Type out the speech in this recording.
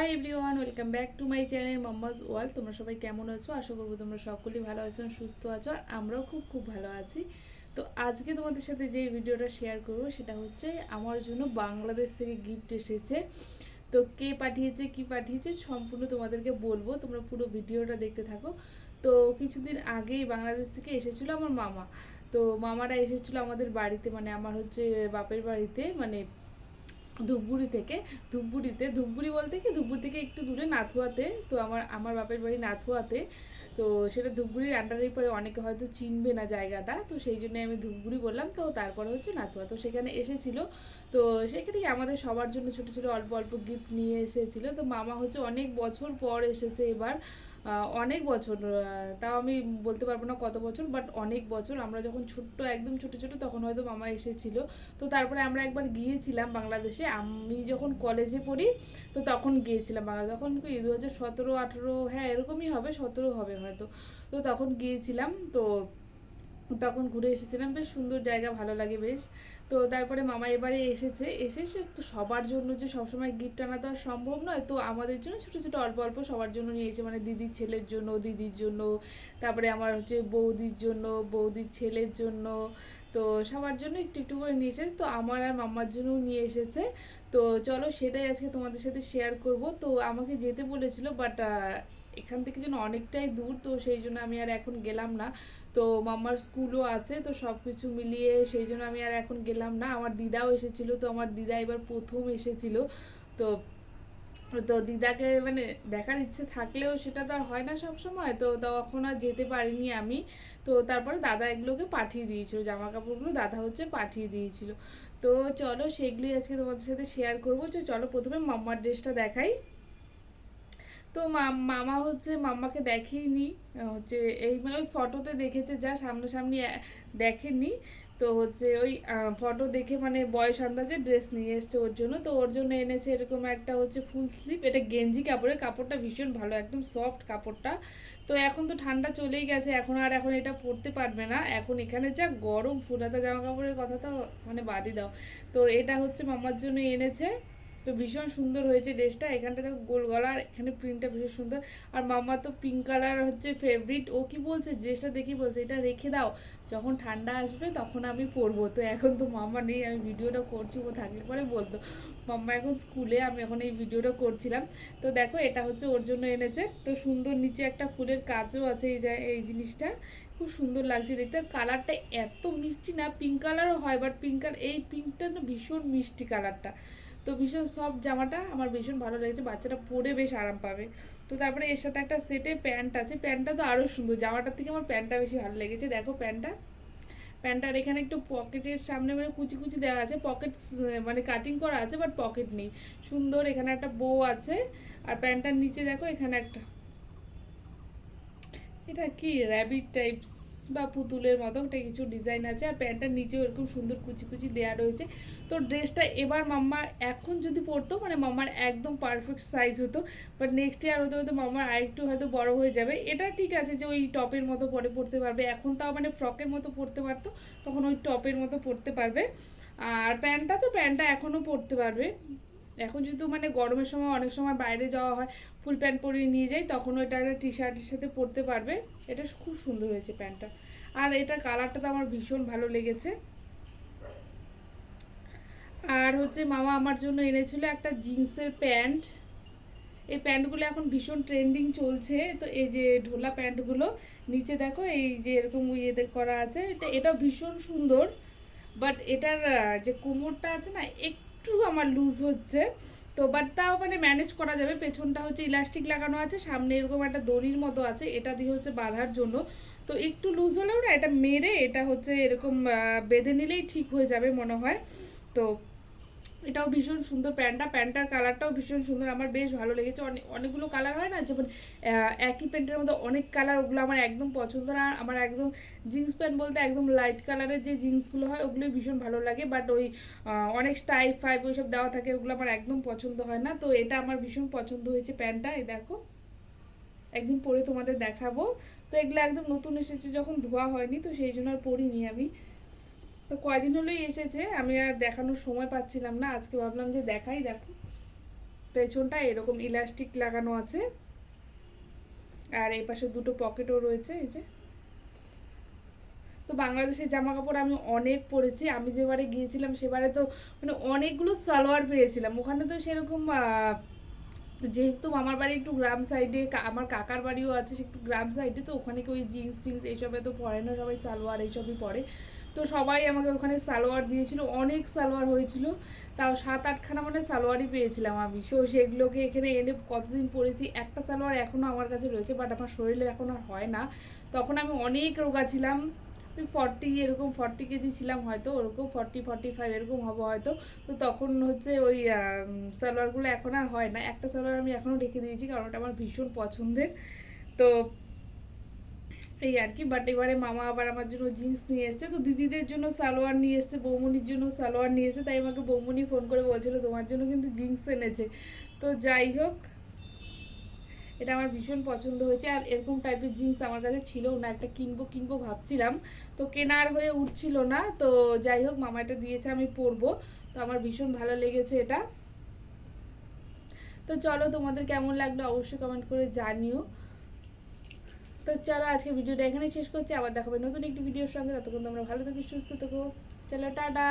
Hi everyone welcome back to my channel mamma's wall তোমরা সবাই কেমন আছো? আশা করব তোমরা সকলেই ভালো আছো সুস্থ আছো, আর আমরাও খুব খুব ভালো আছি। তো আজকে তোমাদের সাথে যে ভিডিওটা শেয়ার করব, সেটা হচ্ছে আমার জন্য বাংলাদেশ থেকে গিফট এসেছে। তো কে পাঠিয়েছে, কি পাঠিয়েছে, সম্পূর্ণ তোমাদেরকে বলব। তোমরা পুরো ভিডিওটা দেখতে থাকো। তো কিছুদিন আগেই বাংলাদেশ থেকে এসেছিল আমার মামা। তো মামারা এসেছিল আমাদের বাড়িতে মানে আমার হচ্ছে বাপের বাড়িতে মানে ধূপগুড়ি থেকে, ধূপগুড়িতে, ধূপগুড়ি বলতে কি ধূপগুড়ি থেকে একটু দূরে নাথুয়াতে, তো আমার আমার বাপের বাড়ি নাথুয়াতে, তো সেটা ধূপগুড়ির আন্ডারের পরে অনেকে হয়তো চিনবে না জায়গাটা, তো সেই জন্য আমি ধূপগুড়ি বললাম, তো তারপরে হচ্ছে নাথুয়া, তো সেখানে এসেছিল, তো সেখানে আমাদের সবার জন্য ছোটো ছোটো অল্প অল্প গিফট নিয়ে এসেছিল, তো মামা হচ্ছে অনেক বছর পর এসেছে এবার অনেক বছর তাও আমি বলতে পারব না কত বছর বাট অনেক বছর। আমরা যখন ছোট্ট, একদম ছোট ছোট, তখন হয়তো মামা এসেছিল। তো তারপরে আমরা একবার গিয়েছিলাম বাংলাদেশে। আমি যখন কলেজে পড়ি, তো তখন গিয়েছিলাম বাংলা তখন কি দু হাজার সতেরো, আঠেরো হ্যাঁ এরকমই হবে, সতেরো হবে হয়তো। তো তখন গিয়েছিলাম, তো তখন ঘুরে এসেছিলাম। বেশ সুন্দর জায়গা, ভালো লাগে বেশ। তো তারপরে মামা এবারে এসেছে, এসে সে সবার জন্য যে সবসময় গিফট আনা তো আর সম্ভব নয়, তো আমাদের জন্য ছোটো ছোটো অল্প অল্প সবার জন্য নিয়েছে মানে দিদির ছেলের জন্য, দিদির জন্য, তারপরে আমার হচ্ছে বৌদির জন্য, বৌদির ছেলের জন্য, তো সবার জন্য একটু একটু করে নিয়ে এসেছে তো আমার আর মাম্মার জন্যও নিয়ে এসেছে, তো চলো সেটাই আজকে তোমাদের সাথে শেয়ার করব, তো আমাকে যেতে বলেছিল বাট এখান থেকে যেন অনেকটাই দূর, তো সেই জন্য আমি আর এখন গেলাম না তো মাম্মার স্কুলও আছে, তো সব কিছু মিলিয়ে সেই জন্য আমি আর এখন গেলাম না। আমার দিদাও এসেছিল, তো আমার দিদা এবার প্রথম এসেছিল। তো তো দিদাকে মানে দেখার ইচ্ছে থাকলেও সেটা তো আর হয় না সব সময় তো তখন আর যেতে পারিনি আমি। তো তারপরে দাদা এগুলোকে পাঠিয়ে দিয়েছিল জামা কাপড়গুলো দাদা হচ্ছে পাঠিয়ে দিয়েছিল। তো চলো সেগুলোই আজকে তোমাদের সাথে শেয়ার করব। তো চলো প্রথমে মাম্মার ড্রেসটা দেখাই। তো মামা হচ্ছে মাম্মাকে দেখেইনি হচ্ছে এই মানে ওই ফটোতে দেখেছে যা, সামনাসামনি দেখেনি। তো হচ্ছে ওই ফটো দেখে মানে বয়স আন্দাজে ড্রেস নিয়ে এসছে ওর জন্য। তো ওর জন্য এনেছে এরকম একটা হচ্ছে ফুল স্লিপ। এটা গেঞ্জি কাপড়ের, কাপড়টা ভীষণ ভালো, একদম সফট কাপড়টা। তো এখন তো ঠান্ডা চলেই গেছে, এখন আর এখন এটা পরতে পারবে না। এখন এখানে যা গরম, ফুলাতা জামা কাপড়ের কথা তো মানে বাদই দাও। তো এটা হচ্ছে মামার জন্য এনেছে। তো ভীষণ সুন্দর হয়েছে ড্রেসটা। এখানটা দেখো গোল গলা আর এখানে প্রিন্টটা ভীষণ সুন্দর। আর মামা তো পিঙ্ক কালার হচ্ছে ফেভারিট ও কি বলছে? ড্রেসটা দেখি বলছে, এটা রেখে দাও। যখন ঠান্ডা আসবে তখন আমি পরবো। তো এখন তো মামা নেই, আমি ভিডিওটা করছি, ও থাকলে পরে বলতো। মাম্মা এখন স্কুলে, আমি এখন এই ভিডিওটা করছিলাম। তো দেখো, এটা হচ্ছে ওর জন্য এনেছে। তো সুন্দর নিচে একটা ফুলের কাজও আছে এই এই জিনিসটা। খুব সুন্দর লাগছে দেখতে। আর কালারটা এত মিষ্টি না পিঙ্ক কালারও হয় বাট পিঙ্ক কালার এই পিঙ্কটা না ভীষণ মিষ্টি কালারটা। তো ভীষণ সফট জামাটা আমার ভীষণ ভালো লেগেছে বাচ্চাটা পরে বেশ আরাম পাবে। তো তারপরে এর সাথে একটা সেটে প্যান্ট আছে প্যান্টটা তো আরও সুন্দর, জামাটার থেকে আমার প্যান্টটা বেশি ভালো লেগেছে। দেখো প্যান্টটা প্যান্টটার এখানে একটু পকেটের সামনে মানে কুচি কুচি দেওয়া আছে পকেট মানে কাটিং করা আছে বাট পকেট নেই। সুন্দর এখানে একটা বউ আছে, আর প্যান্টটার নিচে দেখো এখানে একটা এটা কি? র্যাবিট টাইপস বা পুতুলের মতো একটা কিছু ডিজাইন আছে আর প্যান্টটার নিচেও এরকম সুন্দর কুচি কুচি দেওয়া রয়েছে। তো ড্রেসটা এবার মাম্মা এখন যদি পরতো মানে মাম্মার একদম পারফেক্ট সাইজ হতো বাট নেক্সট ইয়ার হতে হতে মাম্মার আরেকটু হয়তো বড় হয়ে যাবে। এটা ঠিক আছে যে ওই টপের মতো পরে পরতে পারবে। এখন তাও মানে ফ্রকের মতো পরতে পারতো, তখন ওই টপের মতো পরতে পারবে। আর প্যান্টটা তো প্যান্টটা এখনও পরতে পারবে। এখন যেহেতু মানে গরমের সময় অনেক সময় বাইরে যাওয়া হয়, ফুল প্যান্ট পরিয়ে নিয়ে যাই তখন ওইটা একটা টি শার্টের সাথে পরতে পারবে। এটা খুব সুন্দর হয়েছে প্যান্টটা। আর এটার কালারটা তো আমার ভীষণ ভালো লেগেছে। আর হচ্ছে মামা আমার জন্য এনেছিল একটা জিন্সের প্যান্ট। এই প্যান্টগুলো এখন ভীষণ ট্রেন্ডিং চলছে। তো এই যে ঢোলা প্যান্টগুলো, নিচে দেখো এই যে এরকম ইয়েতে করা আছে। এটা, এটাও ভীষণ সুন্দর। বাট এটার যে কোমরটা আছে না একটু আমার লুজ হচ্ছে। তো বাট তাও মানে ম্যানেজ করা যাবে। পেছনটা হচ্ছে ইলাস্টিক লাগানো আছে, সামনে এরকম একটা দড়ির মতো আছে, এটা দিয়ে হচ্ছে বাঁধার জন্য। তো একটু লুজ হলেও না, এটা মেরে এটা হচ্ছে এরকম বেঁধে নিলেই ঠিক হয়ে যাবে মনে হয়। তো এটাও ভীষণ সুন্দর প্যান্টটা, প্যান্টটার কালারটাও ভীষণ সুন্দর, আমার বেশ ভালো লেগেছে। অনেক অনেকগুলো কালার হয় না? যেমন একই প্যান্টের মধ্যে অনেক কালার, ওগুলো আমার একদম পছন্দ না। আমার একদম জিন্স প্যান্ট বলতে একদম লাইট কালারের যে জিন্সগুলো হয়, ওগুলোই ভীষণ ভালো লাগে। বাট ওই অনেক স্টাইপ ফাইভ ওইসব দেওয়া থাকে, ওগুলো আমার একদম পছন্দ হয় না। তো এটা আমার ভীষণ পছন্দ হয়েছে প্যান্টটা, এই দেখো। একদিন পরে তোমাদের দেখাবো। তো এগুলো একদম নতুন এসেছে, যখন ধোয়া হয়নি, তো সেই জন্য আর পরিনি আমি। তো কয়দিন হলেই এসেছে, আমি আর দেখানোর সময় পাচ্ছিলাম না, আজকে ভাবলাম যে দেখাই, দেখো। পেছনটা এরকম ইলাস্টিক লাগানো আছে। আর এই পাশে দুটো পকেটও রয়েছে, এই যে। তো বাংলাদেশের জামা কাপড় আমি অনেক পরেছি, আমি যেবারে গিয়েছিলাম সেবারে তো মানে অনেকগুলো সালোয়ার পেয়েছিলাম। ওখানে তো সেরকম যেহেতু আমার বাড়ি একটু গ্রাম সাইডে আমার কাকার বাড়িও আছে একটু গ্রাম সাইডে তো ওখানে কেউ জিন্স ফিন্স এইসবে তো পরে না, সবাই সালোয়ার এইসবই পরে। তো সবাই আমাকে ওখানে সালোয়ার দিয়েছিল, অনেক সালোয়ার হয়েছিল। তাও সাত আটখানা মানে সালোয়ারই পেয়েছিলাম আমি। সো সেগুলোকে এখানে এনে কতদিন পরেছি, একটা সালোয়ার এখনও আমার কাছে রয়েছে বাট আমার শরীরে এখন আর হয় না। তখন আমি অনেক রোগা ছিলাম ফর্টি এরকম ফর্টি কেজি ছিলাম হয়তো, ওরকম ফর্টি ফর্টি ফাইভ এরকম হব হয়তো। তো তখন হচ্ছে ওই সালোয়ারগুলো এখন আর হয় না। একটা সালোয়ার আমি এখনও রেখে দিয়েছি, কারণ ওটা আমার ভীষণ পছন্দের। তো এই আর কি বাট এবারে মামা আবার আমার জন্য জিন্স নিয়ে এসছে। তো দিদিদের জন্য সালোয়ার নিয়ে এসছে, বৌমনির জন্য সালোয়ার নিয়ে এসছে, তাই আমাকে বৌমনি ফোন করে বলছিল তোমার জন্য কিন্তু জিন্স এনেছে। তো যাই হোক, এটা আমার ভীষণ পছন্দ হয়েছে, আর এরকম টাইপের জিন্স আমার কাছে ছিল না, একটা কিনবো কিনবো ভাবছিলাম। তো কেনার হয়ে উঠছিল না, তো যাই হোক, মামা এটা দিয়েছে, আমি পরবো। তো আমার ভীষণ ভালো লেগেছে এটা। তো চলো, তোমাদের কেমন লাগল অবশ্যই কমেন্ট করে জানিও। তো চলো আজকে ভিডিওটা এখানে শেষ করছি। আবার দেখাবে নতুন একটি ভিডিওর সঙ্গে। ততক্ষণ তোমরা ভালো থেকো, সুস্থ থাকো। চলো, টাটা।